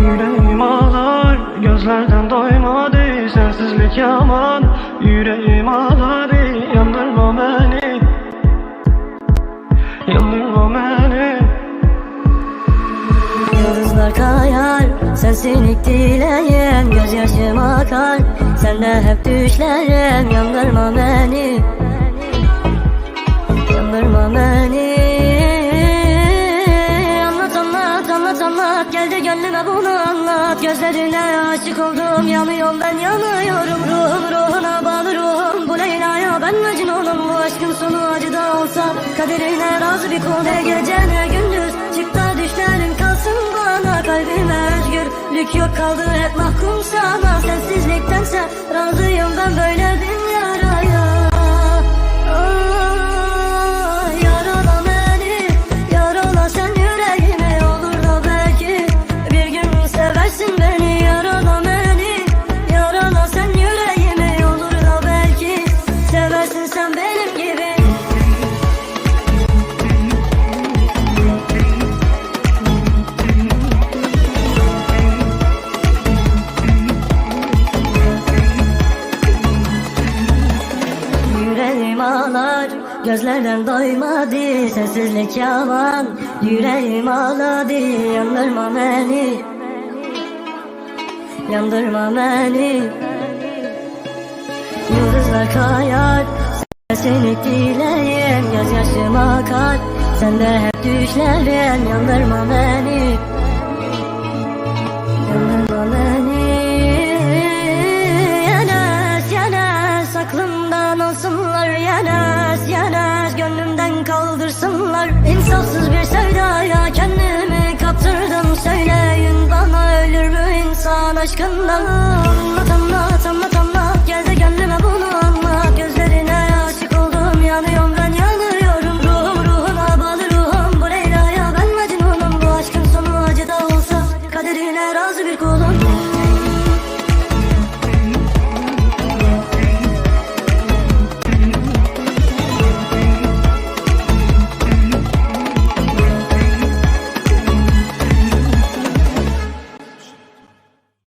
Yüreğim ağlar, gözlerden doymadı Sensizlik yaman, yüreğim ağlar Yandırma beni, yandırma beni. Yıldızlar kayar Sensinlik dileğim Gözyaşım akar. Sende hep düşlerim Yandırma beni anlat Geldi gönlüme bunu anlat. Gözlerine aşık oldum. Yanıyorum ben yanıyorum. Ruhum ruhuna bağlı ruhum. Bu Leyla'ya ben Mecnun'um. Bu aşkın sonu acıda olsa Kaderine razı bir kul. Ne gece ne gündüz Çık da düşlerin kalsın bana. Kalbime özgürlük yok kaldı. Hep mahkum sana. Sensizliktense razıyım ben. Böyle bir Yüreğim ağlar Gözlerden doymadı Sessizlik yalan. Yüreğim ağladı Yandırma beni. Yandırma beni. Yıldızlar kayar Sende hep düşlerim Yandırma beni. Yandırma beni. Yenes yenes Aklımdan alsınlar. Yenes yenes Gönlümden kaldırsınlar. İnsafsız bir sevdaya Kendimi kaptırdım. Söyleyin bana ölür mü insan aşkından? Anlatamam